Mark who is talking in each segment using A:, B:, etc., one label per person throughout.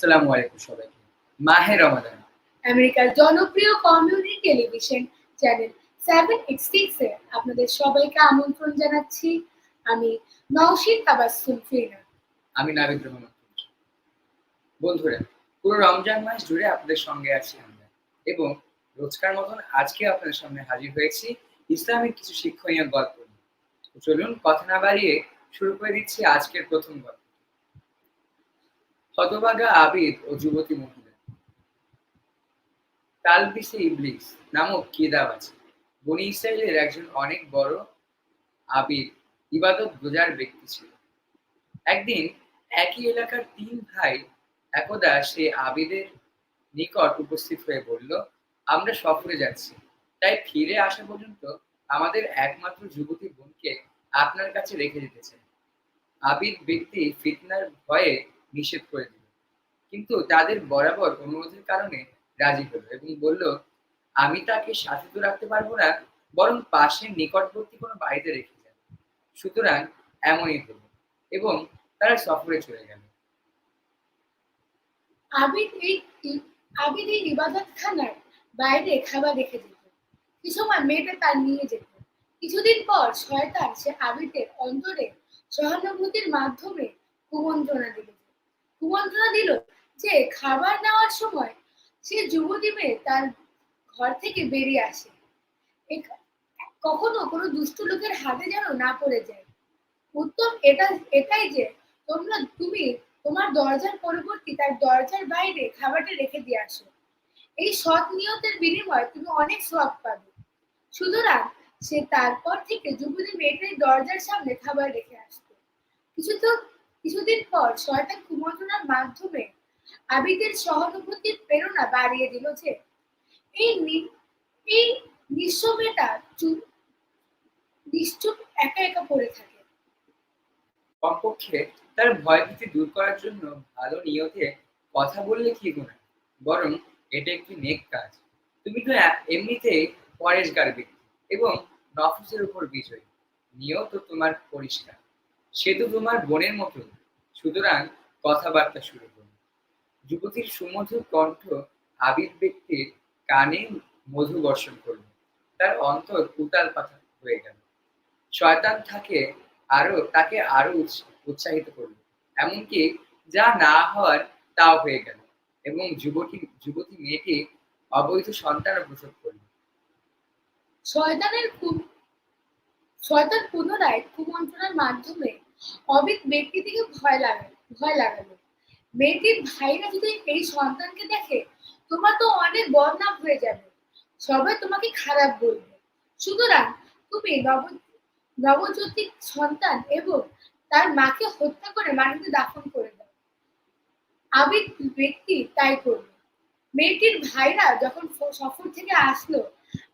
A: আসসালামু আলাইকুম সবাইকে। মাহে রমাদান।
B: আমেরিকার জনপ্রিয় কমিউনিটি টেলিভিশন চ্যানেল সেভেন আপনাদের সবাইকে আমন্ত্রণ জানাচ্ছি। আমি নওশিন তাবাসসুম ফিরনা
A: আমি নাবিদ রহমান। বন্ধুরা পুরো রমজান মাস জুড়ে আপনাদের সঙ্গে আছি আমরা এবং রোজকার মতন আজকে আপনাদের সামনে হাজির হয়েছি ইসলামিক কিছু শিক্ষণীয় গল্প চলুন কথা না বাড়িয়ে শুরু করে দিচ্ছি আজকের প্রথম গল্প। হতবাগা আবিদ ও যুবতী মহিলা। তালবিসে ইবলিস নামক কিতাব আছে। বনি ইসরায়েলের একজন অনেক বড় আবিদ ইবাদত গোজার ব্যক্তি ছিল। একদিন একই এলাকার তিন ভাই একদা সে আবিদের নিকট উপস্থিত হয়ে বলল, আমরা সফরে যাচ্ছি। তাই ফিরে আসা পর্যন্ত আমাদের একমাত্র যুবতী বোনকে আপনার কাছে রেখে চাই। আবিদ ব্যক্তি ফিতনার ভয়ে নিষেধ করে দিল। কিন্তু তাদের বরাবর অনুরোধের কারণে রাজি হলো এবং বলল, আমি তাকে সাথে তো রাখতে পারব না, বরং পাশের নিকটবর্তী কোনো বাড়িতে রেখে যাব সুতরাং এমনই হলো এবং তারা সফরে চলে গেল।
B: আবিদ এই আবিদ এই বাইরে খাবার রেখে যেত কিছু মেয়েটা তার নিয়ে যেত। কিছুদিন পর শয়তান সে আবিদের অন্তরে সহানুভূতির মাধ্যমে কুমন্ত্রণা দিল। কুমন্ত্রণা দিল যে খাবার নেওয়ার সময় সে যুবতী মেয়ে তার ঘর থেকে বেরিয়ে আসে। কখনো কোনো দুষ্ট লোকের হাতে যেন না পড়ে যায়। উত্তম এটা, এটাই যে তোমরা, তুমি তোমার দরজার পরিবর্তে তার দরজার বাইরে খাবারটা রেখে দিয়ে আসো। এই সৎ নিয়তের বিনিময়ে তুমি অনেক সব পাবে। সুতরাং সে তারপর থেকে যুবতী মেয়েটার দরজার সামনে খাবার রেখে আসতো। কিছু তো কিছুদিন পর শয়তান কুমন্ত্রণার মাধ্যমে আবিদের সহানুভূতির প্রেরণা বাড়িয়ে দিল যে এই এই নিঃস্ব চুপ, নিশ্চুপ একা একা পড়ে থাকে।
A: কমপক্ষে তার ভয় ভীতি দূর করার জন্য ভালো নিয়তে কথা বললে কি গুণা? বরং এটা একটি নেক কাজ। তুমি তো এ- এমনিতেই পরেশগার ব্যক্তি এবং নফসের উপর বিজয়ী। নিয়ত তোমার পরিষ্কার। সে তো তোমার বোনের মতো। সুতরাং কথাবার্তা শুরু করুন যুবতীর সুমধুর কণ্ঠ আবিদ ব্যক্তির কানে মধু বর্ষণ করল। তার অন্তর উতাল পাতা হয়ে গেল। শয়তান থাকে আরও, তাকে আরও উৎসাহিত করল। এমনকি যা না হওয়ার তাও হয়ে গেল এবং যুবতী যুবতী মেয়েটি অবৈধ সন্তান প্রসব করল।
B: শয়তানের শয়তান পুনরায় কুমন্ত্রণার মাধ্যমে অবিদ ব্যক্তিটিকে ভয় লাগালো ভয় লাগালো মেয়েটির ভাইরা যদি এই সন্তানকে দেখে, তোমার তো অনেক বদনাম হয়ে যাবে। সবাই তোমাকে খারাপ বলবে। সুতরাং তুমি নব নবজ্যোতিক সন্তান এবং তার মাকে হত্যা করে মাটিতে দাফন করে দাও। আবিদ ব্যক্তি তাই করল মেয়েটির ভাইরা যখন সফর থেকে আসলো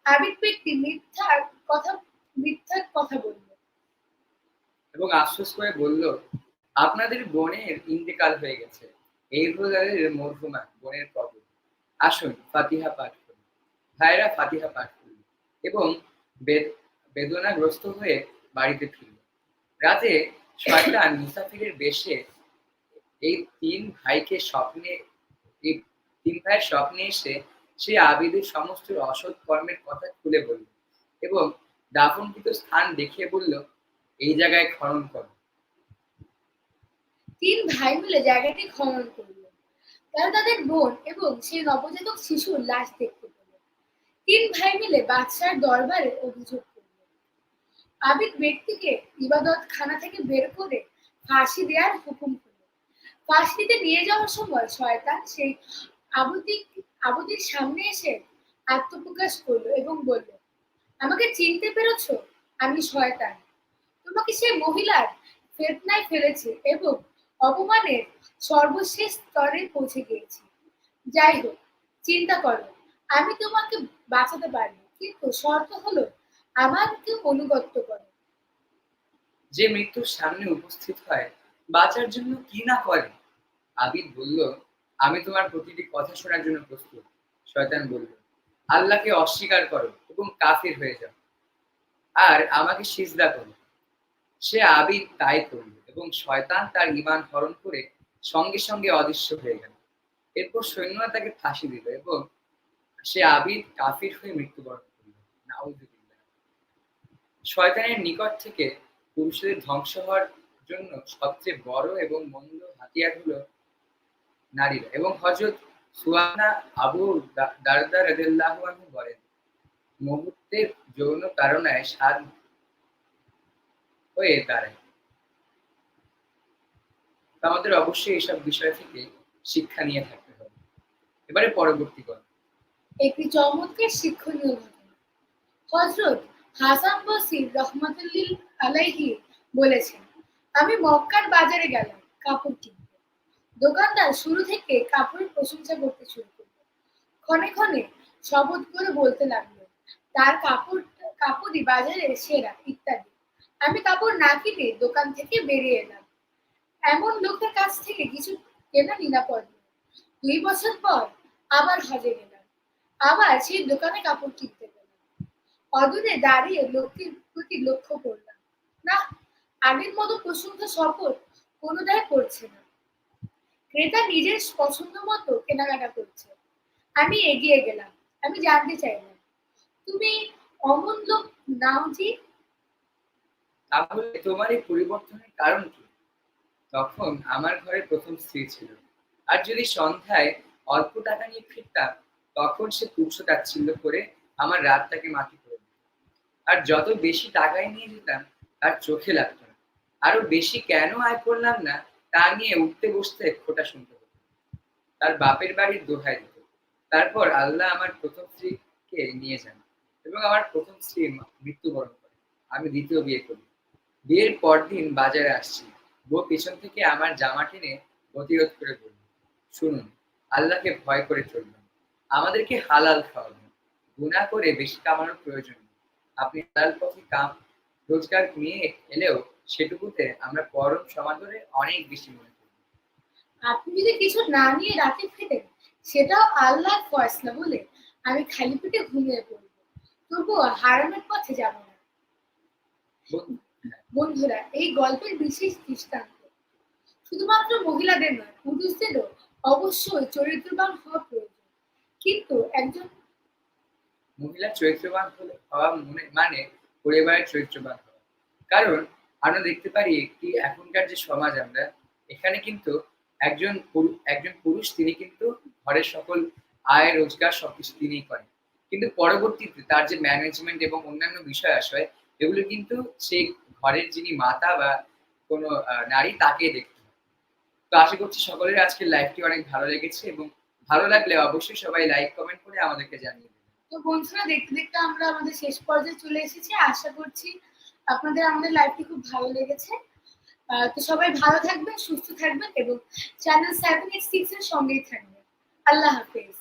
B: আবিদ ব্যক্তি মিথ্যার কথা মিথ্যার কথা বলল
A: এবং আশ্বাস করে বলল, আপনাদের বোনের ইন্তেকাল হয়ে গেছে। এই তাদের মরহুমা বোনের কবর। আসুন, ফাতিহা পাঠ করুন ভাইরা ফাতিহা পাঠ করল এবং বেদনাগ্রস্ত হয়ে বাড়িতে ফিরল রাতে শয়তান মুসাফিরের বেশে এই তিন ভাইকে স্বপ্নে, এই তিন ভাইয়ের স্বপ্নে এসে সে আবিদের সমস্ত অসৎ কর্মের কথা খুলে বলল এবং দাফনকৃত স্থান দেখিয়ে বলল এই জায়গায় খনন করো।
B: তিন ভাই মিলে জায়গাটি খনন করল। তারা তাদের বোন এবং সেই নবজাতক শিশুর লাশ দেখতে পেল। তিন ভাই মিলে বাদশার দরবারে অভিযোগ করল। আবিদ ব্যক্তিকে ইবাদত খানা থেকে বের করে ফাঁসি দেওয়ার হুকুম করল। ফাঁসিতে নিয়ে যাওয়ার সময় শয়তান সেই আবুদি আবুদির সামনে এসে আত্মপ্রকাশ করল এবং বলল, আমাকে চিনতে পেরেছ? আমি শয়তান। তোমাকে সেই মহিলার ফেতনায় ফেলেছে এবং অপমানের সর্বশেষ স্তরে পৌঁছে গিয়েছি। যাই হোক, চিন্তা করো, আমি তোমাকে বাঁচাতে পারি কিন্তু শর্ত হলো আমাকে অনুগত করো।
A: যে মৃত্যুর সামনে উপস্থিত হয়, বাঁচার জন্য কি না করে? আবিদ বলল, আমি তোমার প্রতিটি কথা শোনার জন্য প্রস্তুত, শয়তান বলল, আল্লাহকে অস্বীকার করো এবং কাফির হয়ে যাও। আর আমাকে সিজদা করো। সে আবিদ তাই করল এবং শয়তান তার ইমান হরণ করে সঙ্গে সঙ্গে অদৃশ্য হয়ে গেল। এরপর সৈন্যরা তাকে ফাঁসি দিল এবং সে আবিদ কাফির হয়ে মৃত্যুবরণ করল। নাউজুবিল্লাহ। শয়তানের নিকট থেকে পুরুষদের ধ্বংস হওয়ার জন্য সবচেয়ে বড় এবং মন্দ হাতিয়ার হলো নারীরা এবং হজরত সুয়ানা আবু দা- দারদা রাদিয়াল্লাহু বলেন, মুহূর্তের যৌন তাড়নায় স্বাদ হয়ে দাঁড়ায়। আমাদের অবশ্যই এইসব বিষয় থেকে শিক্ষা নিয়ে থাকতে হবে। এবারে পরবর্তী কথা
B: একটি চমৎকার শিক্ষণীয় ঘটনা। হজরত হাসান বসির রহমতুল্লিল আলাইহি বলেছেন, আমি মক্কার বাজারে গেলাম, কাপড় কিনতে। দোকানদার শুরু থেকে কাপড়ের প্রশংসা করতে শুরু করল। ক্ষণে ক্ষণে শপথ করে বলতে লাগল, তার কাপড় কাপড়ই বাজারে সেরা, ইত্যাদি। আমি কাপড় না কিনে দোকান থেকে বেরিয়ে এলাম। এমন লোকের কাছ থেকে কিছু কেনা নিরাপদ দুই বছর পর আবার হজে গেলাম আবার সেই দোকানে কাপড় কিনতে গেলাম। অদূরে দাঁড়িয়ে লোকটির প্রতি লক্ষ্য করলাম। না, আগের মতো প্রশংসা শপথ কোনোটাই করছে না। ক্রেতা নিজের পছন্দ মতো কেনাকাটা করছে। আমি এগিয়ে গেলাম। আমি জানতে চাইলাম, তুমি অমন লোক নাও জি?
A: তাহলে তোমার এই পরিবর্তনের কারণ কি? তখন আমার ঘরে প্রথম স্ত্রী ছিল। আর যদি সন্ধ্যায় অল্প টাকা নিয়ে ফিরতাম, তখন সে তুচ্ছ তাচ্ছিল্য করে আমার রাতটাকে মাটি করে আর যত বেশি টাকায় নিয়ে যেতাম, তার চোখে লাগতো না। আরও বেশি কেন আয় করলাম না, তা নিয়ে উঠতে বসতে খোটা শুনতে হতো। তার বাপের বাড়ির দোহাই দিত। তারপর আল্লাহ আমার প্রথম স্ত্রীকে নিয়ে যান এবং আমার প্রথম স্ত্রী মৃত্যুবরণ করে। আমি দ্বিতীয় বিয়ে করি। বিয়ের পরদিন বাজারে আসছি। বউ পেছন থেকে আমার জামা টেনে প্রতিরোধ করে বলল শুনুন আল্লাহকে ভয় করে চলবেন আমাদেরকে হালাল খাওয়াবেন। গুণা করে বেশি কামানোর প্রয়োজন আপনি হালাল পথে কাম রোজগার নিয়ে এলেও সেটুকুতে আমরা পরম সমাদরে অনেক বেশি মনে করি।
B: আপনি যদি কিছু না নিয়ে রাতে ফেটেন সেটাও আল্লাহর ফয়সলা বলে আমি খালি পেটে ঘুমিয়ে পড়ব। তবুও হারামের পথে যাব না। বন্ধুরা, এই গল্পের বিশেষ দৃষ্টান্ত। শুধুমাত্র মহিলাদের নয়, পুরুষদেরও অবশ্যই চরিত্রবান হওয়া প্রয়োজন। কিন্তু একজন
A: মহিলা চরিত্রবান হওয়া মনে মানে পরিবারের চরিত্রবান হওয়া। কারণ আমরা দেখতে পারি একটি এখনকার যে সমাজ আমরা, এখানে কিন্তু একজন একজন পুরুষ তিনি কিন্তু ঘরের সকল আয়, রোজগার সবকিছু তিনিই করেন। কিন্তু পরবর্তীতে তার যে ম্যানেজমেন্ট এবং অন্যান্য বিষয় আসে এগুলো কিন্তু সেই ঘরের যিনি মাতা বা কোনো নারী তাকে দেখতে তো আশা করছি সকলের আজকের লাইভটি অনেক ভালো লেগেছে এবং ভালো লাগলে অবশ্যই সবাই লাইক কমেন্ট করে আমাদেরকে জানিয়ে
B: তো বন্ধুরা, দেখতে দেখতে আমরা আমাদের শেষ পর্যায়ে চলে এসেছি। আশা করছি আপনাদের আমাদের লাইভটি খুব ভালো লেগেছে। তো সবাই ভালো থাকবেন, সুস্থ থাকবেন এবং চ্যানেল সেভেন এইট সিক্স এর সঙ্গেই থাকবেন। আল্লাহ হাফেজ।